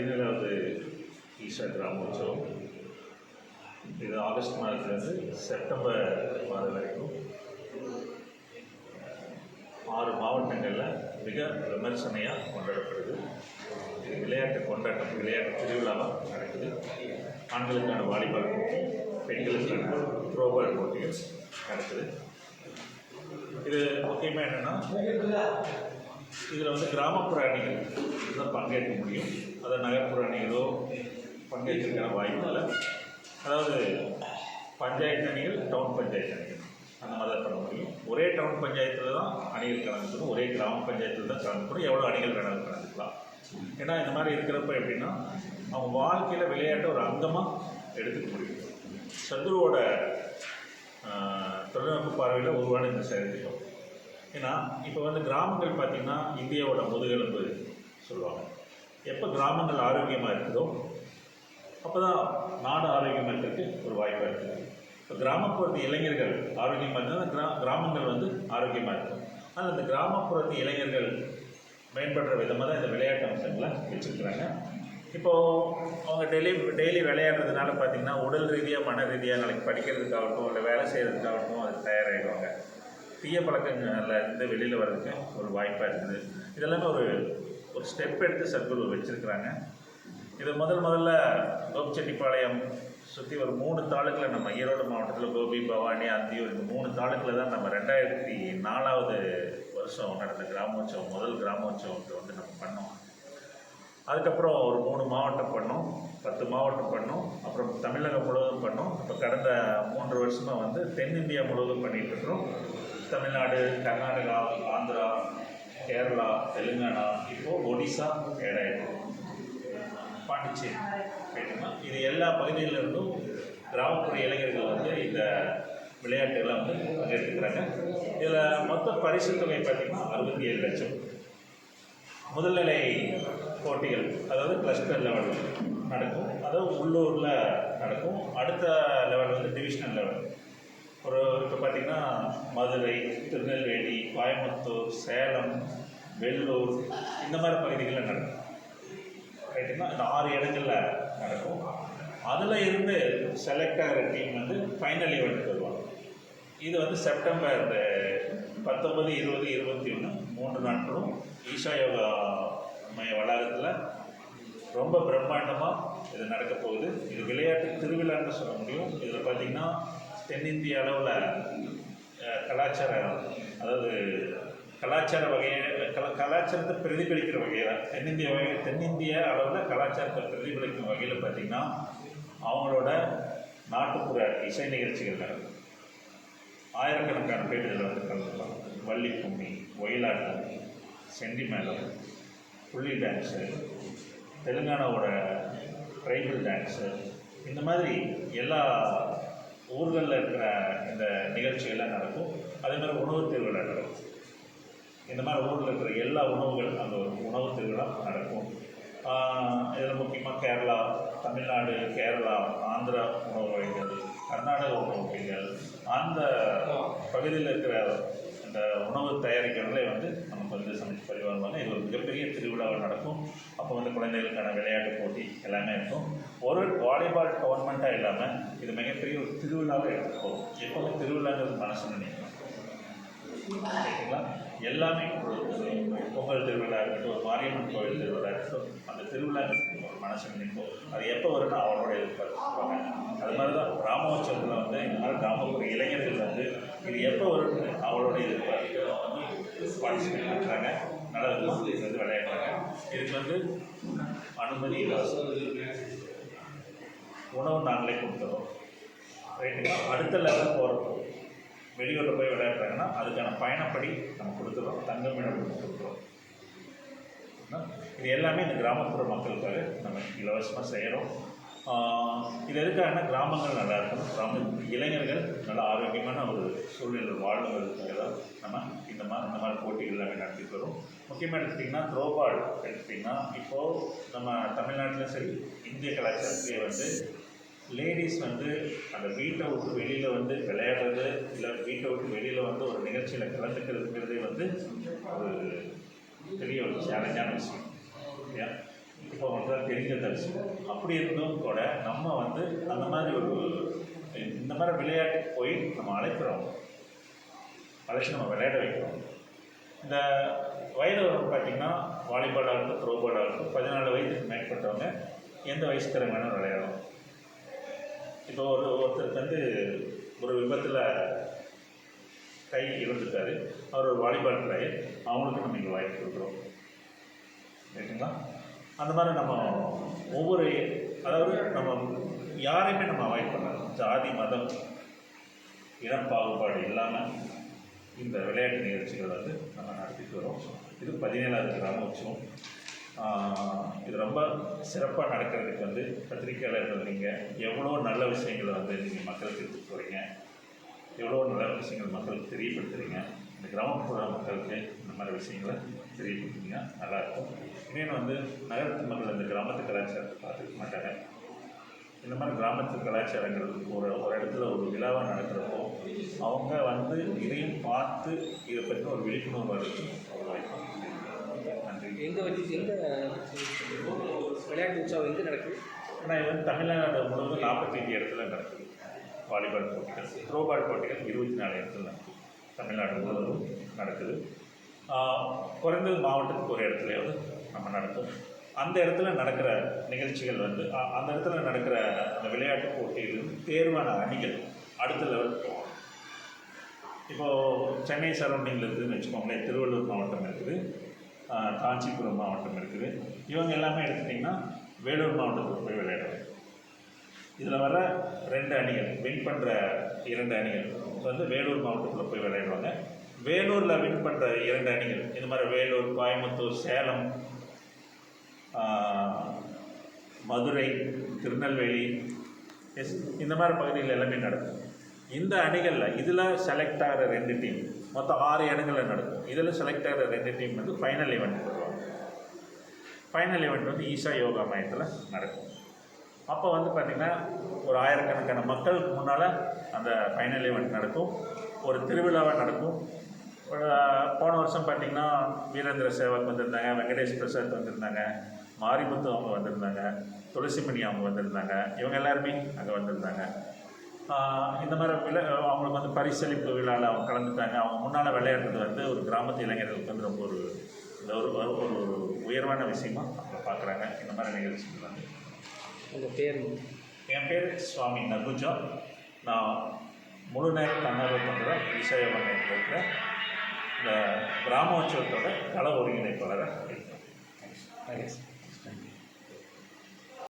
பதினேழாவது ஈஷா கிராமோற்சவம் இது ஆகஸ்ட் மாதத்துலேருந்து செப்டம்பர் மாதம் வரைக்கும். ஆறு மாவட்டங்களில் மிக விமர்சனையாக கொண்டாடப்படுது. இது விளையாட்டு கொண்டாட்டம் விளையாட்டு திருவிழாவாக நடக்குது. ஆண்களுக்கான வாலிபால் போட்டி பெண்களுக்கான த்ரோபால் போட்டிகள் நடக்குது. இது முக்கியமாக என்னென்னா இதில் வந்து கிராமப்புற அணிகள் தான் பங்கேற்க முடியும். அதை நகர்ப்புற அணிகளோ பங்கேற்கிறதுக்கான வாய்ப்பு இல்லை அதாவது பஞ்சாயத்து அணிகள் டவுன் பஞ்சாயத்து அணிகள். அந்த மாதிரி தான் பண்ண முடியும். ஒரே டவுன் பஞ்சாயத்தில் தான் அணிகள் கலந்துக்கணும். ஒரே கிராம பஞ்சாயத்தில் தான் கலந்துக்கணும். எவ்வளோ அணிகள் வேணாலும் கலந்துக்கலாம். ஏன்னா இந்த மாதிரி இருக்கிறப்ப எப்படின்னா அவங்க வாழ்க்கையில் விளையாட்டை ஒரு அங்கமாக எடுத்துக்க முடியும். சத்ருவோட தொழில்நுட்ப பார்வையில் உருவான இந்த செயல்திட்டம் ஏன்னா இப்போ வந்து கிராமங்கள் பார்த்திங்கன்னா இந்தியாவோட முதுகெலும்பு சொல்லுவாங்க. எப்போ கிராமங்கள் ஆரோக்கியமாக இருக்குதோ அப்போ தான் நாடு ஆரோக்கியமாக இருக்கிறதுக்கு ஒரு வாய்ப்பாக இருக்குது. இப்போ கிராமப்புறத்து இளைஞர்கள் ஆரோக்கியமாக இருந்தால் கிரா கிராமங்கள் வந்து ஆரோக்கியமாக இருக்கும். ஆனால் இந்த கிராமப்புறத்து இளைஞர்கள் மேம்படுற விதமாக தான் இந்த விளையாட்டு அம்சங்களை வச்சுருக்குறாங்க. இப்போது அவங்க டெய்லி டெய்லி விளையாடுறதுனால பார்த்திங்கன்னா உடல் ரீதியாக மன ரீதியாக நாளைக்கு படிக்கிறதுக்காகட்டும் இல்லை வேலை செய்கிறதுக்காகட்டும் அது தயாராகிடுவாங்க தீய பழக்கங்களில் இருந்து வெளியில் வர்றதுக்கு ஒரு வாய்ப்பாக இருக்குது. இதெல்லாமே ஒரு ஒரு ஸ்டெப் எடுத்து சத்குரு வச்சுருக்கிறாங்க. இது முதல் முதல்ல கோபிச்செட்டிப்பாளையம் சுற்றி ஒரு மூணு தாலுக்கில் நம்ம ஈரோடு மாவட்டத்தில் கோபி பவானி அந்தியூர் இந்த மூணு தாலுக்கில் தான் நம்ம ரெண்டாயிரத்தி நாலாவது வருஷம் நடந்த கிராமோற்சவம் முதல் கிராமோற்சவத்தை வந்து நம்ம பண்ணோம். அதுக்கப்புறம் ஒரு மூணு மாவட்டம் பண்ணோம் பத்து மாவட்டம் பண்ணோம் அப்புறம் தமிழகம் முழுவதும் பண்ணோம். இப்போ கடந்த மூன்று வருஷமாக வந்து தென்னிந்தியா முழுவதும் பண்ணிகிட்ருக்கிறோம் தமிழ்நாடு கர்நாடகா ஆந்திரா கேரளா தெலுங்கானா இப்போது ஒடிசா ஏடாயிடும் பாண்டிச்சேரி ரைட்டுங்களா இது எல்லா பகுதியிலிருந்தும் கிராமப்புற இளைஞர்கள் வந்து இந்த விளையாட்டுகள்லாம் வந்து பங்கெடுத்துக்கிறாங்க இதில் மொத்த பரிசு தொகை பார்த்திங்கன்னா அறுபத்தி ஏழு லட்சம். முதல்நிலை போட்டிகள் அதாவது கிளஸ்டர் லெவல் நடக்கும். அதாவது உள்ளூரில் நடக்கும். அடுத்த லெவல் வந்து டிவிஷனல் லெவல் ஒரு இப்போ பார்த்திங்கன்னா மதுரை திருநெல்வேலி கோயம்புத்தூர் சேலம் வெள்ளூர் இந்த மாதிரி பகுதிகளில் நடக்கும். ரைட்டுங்களா இந்த ஆறு இடங்களில் நடக்கும். அதில் இருந்து செலக்ட் ஆகிற டீம் வந்து ஃபைனல் ஈவெண்ட்டுக்கு வருவாங்க. இது வந்து செப்டம்பர் இந்த பத்தொன்பது இருபது இருபத்தி ஒன்று மூன்று நாட்களும் ஈஷா யோகா மைய வளாகத்தில் ரொம்ப பிரம்மாண்டமாக இது நடக்க போகுது. இது விளையாட்டு திருவிழான்னு சொல்ல முடியும். இதில் பார்த்தீங்கன்னா தென்னிந்திய அளவில் கலாச்சார அதாவது கலாச்சார வகையை கல கலாச்சாரத்தை பிரதிபலிக்கிற வகையில் தென்னிந்திய வகை தென்னிந்திய அளவில் கலாச்சாரத்தை பிரதிபலிக்கும் வகையில் பார்த்திங்கன்னா அவங்களோட நாட்டுப்புற இசை நிகழ்ச்சிகள் நடக்கும் ஆயிரக்கணக்கான பேர் இதில் வந்து கலந்துக்கலாம் வள்ளிக்கும்மி ஒயிலாட்டம் செண்டிமேளம் புள்ளி டான்ஸு தெலுங்கானாவோட ட்ரைபல் டான்ஸு இந்த மாதிரி எல்லா ஊர்களில் இருக்கிற இந்த நிகழ்ச்சிகள்லாம் நடக்கும். அதே மாதிரி உணவு திருவிழா நடக்கும். இந்த மாதிரி ஊரில் இருக்கிற எல்லா உணவுகள் அந்த ஒரு உணவு திருவிழா நடக்கும். இதில் முக்கியமாக கேரளா தமிழ்நாடு கேரளா ஆந்திரா உணவு வகைகள் கர்நாடக உணவு வகைகள் அந்த பகுதியில் இருக்கிற இந்த உணவு தயாரிக்கிறவங்களே வந்து நமக்கு வந்து சமைச்சு பரிவாருவாங்க இது ஒரு மிகப்பெரிய திருவிழாவை நடக்கும். அப்போ வந்து குழந்தைகளுக்கான விளையாட்டு போட்டி எல்லாமே இருக்கும். ஒரு வாலிபால் டோர்னமெண்ட்டாக இல்லாமல் இது மிகப்பெரிய ஒரு திருவிழாவை எடுத்துகிட்டு போகும். எப்போவுமே திருவிழாங்கிறது மனசு நினைக்கும் சரிங்களா எல்லாமே ஒரு பொங்கல் திருவிழா இருக்கட்டும் ஒரு மாரியம்மன் கோவில் திருவிழா இருக்கட்டும் அந்த திருவிழா ஒரு மனசு நினைப்போம் அது எப்போ வரும்னா அவரோட எதிர்பார்ப்பாங்க. அது மாதிரி தான் கிராமோற்சவத்தில் வந்து இந்த மாதிரி கிராமப்புற இளைஞர்கள் வந்து இது எப்போ பார்ட்டிசிபேட் பண்ணுறாங்க நல்ல விதமாக இது வந்து விளையாடுறாங்க இதுக்கு வந்து அனுமதி இலவசம் உணவு நாங்களே கொடுத்துறோம். ரைட்டுங்களா அடுத்த லெவல் போகிறப்போ வெளியூரில் போய் விளையாடுறாங்கன்னா அதுக்கான பயணப்படி நம்ம கொடுத்துறோம். தங்கமிடம் கொடுத்துறோம். இது எல்லாமே இந்த கிராமப்புற மக்களுக்காக நம்ம இலவசமாக செய்கிறோம் இது எதுக்காகனா கிராமங்கள் நல்லா இருக்கணும். கிராம இளைஞர்கள் நல்ல ஆரோக்கியமான ஒரு சூழ்நிலை வாழ்வதற்காக தான் நம்ம இந்த மாதிரி இந்த மாதிரி போட்டிகள் எல்லாமே நடத்திட்டு வரும் முக்கியமாக எடுத்துட்டிங்கன்னா த்ரோபால் எடுத்துட்டிங்கன்னா இப்போது நம்ம தமிழ்நாட்டிலும் சரி இந்திய கலாச்சாரத்துலேயே வந்து லேடிஸ் வந்து அந்த வீட்டை விட்டு வெளியில் வந்து விளையாடுறது இல்லை வீட்டை விட்டு வெளியில் வந்து ஒரு நிகழ்ச்சியில் கலந்துக்கிறதுங்கிறதே வந்து ஒரு பெரிய ஒரு சேலஞ்சான விஷயம். இல்லையா? இப்போ வந்து தெரிஞ்ச விஷயம். அப்படி இருந்தும் கூட நம்ம வந்து அந்த மாதிரி ஒரு இந்த மாதிரி விளையாட்டுக்கு போய் நம்ம அழைக்கிறோம். அழைச்சி நம்ம விளையாட வைக்கிறோம். இந்த வயது பார்த்திங்கன்னா பார்த்தீங்கன்னா ஆகட்டும் த்ரோபால் ஆகட்டும் இருக்கும் பதினாலு வயதுக்கு மேற்பட்டவங்க எந்த வயசுக்காரங்க வேணாலும் விளையாடும் இப்போ ஒரு ஒருத்தருக்கு வந்து ஒரு விபத்தில் கை இழந்துட்டாரு அவர் ஒரு வாலிபால் பிளேயர் அவங்களுக்கு நம்ம இங்கே வாய்ப்பு கொடுக்குறோம். ரைட்டுங்களா அந்த மாதிரி நம்ம ஒவ்வொரு அதாவது நம்ம யாரையுமே நம்ம அவாய்ட் பண்ணலாம் ஜாதி மதம் இனம் பாகுபாடு இல்லாமல் இந்த விளையாட்டு நிகழ்ச்சிகள் வந்து நம்ம நடத்திட்டு வரோம். இது பதினேழாவது கிராம உற்சவம் இது ரொம்ப சிறப்பாக நடக்கிறதுக்கு வந்து பத்திரிகையாளர்கள் நீங்கள் எவ்வளோ நல்ல விஷயங்களை வந்து நீங்கள் மக்களுக்கு எடுத்துட்டு போகிறீங்க எவ்வளோ நல்ல விஷயங்கள் மக்களுக்கு தெரியப்படுத்துறீங்க? இந்த கிராமப்புற மக்களுக்கு இந்த மாதிரி விஷயங்களை தெரியப்படுத்துறீங்க நல்லாயிருக்கும் இன்னொன்று வந்து நகரத்து மக்கள் இந்த கிராமத்து கலாச்சாரத்தை பார்த்துக்க மாட்டாங்க. இந்த மாதிரி கிராமத்து கலாச்சாரங்கள் ஒரு ஒரு இடத்துல ஒரு விழாவாக நடக்கிறப்போ அவங்க வந்து இதையும் பார்த்து இதை பற்றி ஒரு விழிப்புணர்வு நன்றி. எங்கே வச்சு எங்கே விளையாட்டு உற்சவம் எங்கே நடக்குது? ஆனால் இது வந்து தமிழ்நாடு முழுவதும் நாற்பத்தஞ்சு இடத்துல நடக்குது. வாலிபால் போட்டிகள் த்ரோபால் போட்டிகள் இருபத்தி நாலு இடத்துல நடக்குது. தமிழ்நாடு முழுவதும் நடக்குது. குறைந்தது மாவட்டத்துக்கு ஒரு இடத்துலையாவது நம்ம நடக்கும் அந்த இடத்துல நடக்கிற நிகழ்ச்சிகள் வந்து அந்த இடத்துல நடக்கிற அந்த விளையாட்டு போட்டியிலிருந்து தேர்வான அணிகள் அடுத்த லெவல் போகும் இப்போது சென்னை சரௌண்டிங்கில் இருக்குதுன்னு வச்சுக்கோங்களேன். திருவள்ளூர் மாவட்டம் இருக்குது. காஞ்சிபுரம் மாவட்டம் இருக்குது. இவங்க எல்லாமே எடுத்துட்டிங்கன்னா வேலூர் மாவட்டத்துக்கு போய் விளையாடுவாங்க இதில் வர ரெண்டு அணிகள் வின் பண்ணுற இரண்டு அணிகள் வந்து வேலூர் மாவட்டத்தில் போய் விளையாடுவாங்க. வேலூரில் வின் பண்ணுற இரண்டு அணிகள் இந்த மாதிரி வேலூர் கோயம்புத்தூர் சேலம் மதுரை திருநெல்வேலி எஸ் இந்த மாதிரி பகுதிகள் எல்லாமே நடக்கும். இந்த அணிகளில் இதில் செலக்ட் ஆகிற ரெண்டு டீம் மொத்தம் ஆறு இடங்களில் நடக்கும். இதில் செலக்ட் ஆகிற ரெண்டு டீம் வந்து ஃபைனல் ஈவெண்ட் வருவாங்க ஃபைனல் ஈவெண்ட் வந்து ஈஷா யோகா மையத்தில் நடக்கும். அப்போ வந்து பார்த்திங்கன்னா ஒரு ஆயிரக்கணக்கான மக்களுக்கு முன்னால் அந்த ஃபைனல் ஈவெண்ட் நடக்கும். ஒரு திருவிழாவாக நடக்கும். போன வருஷம் பார்த்திங்கன்னா வீரேந்திர சேவக் வந்திருந்தாங்க வெங்கடேஷ் பிரசாத் வந்திருந்தாங்க. மாரிமுத்து அவங்க வந்திருந்தாங்க துளசிமணி அவங்க வந்திருந்தாங்க இவங்க எல்லாருமே அங்கே வந்திருந்தாங்க. இந்த மாதிரி விழா அவங்களுக்கு வந்து பரிசளிப்பு விழாவில் அவங்க கலந்துட்டாங்க. அவங்க முன்னால் விளையாடுறது வந்து ஒரு கிராமத்து இளைஞர்களுக்கு வந்து ரொம்ப ஒரு இந்த ஒரு ஒரு ஒரு உயர்வான விஷயமா அவங்க பார்க்குறாங்க இந்த மாதிரி நிகழ்ச்சிகள் வந்து. உங்கள் பேர்? என் பேர் சுவாமி நகுஜா. நான் முழு நேர தன்னார்வ பண்ணுற மையத்தில் இருக்கிற இந்த கிராமோற்சவத்தோட கள ஒருங்கிணைப்பாளராக இருக்கேன். தேங்க்ஸ்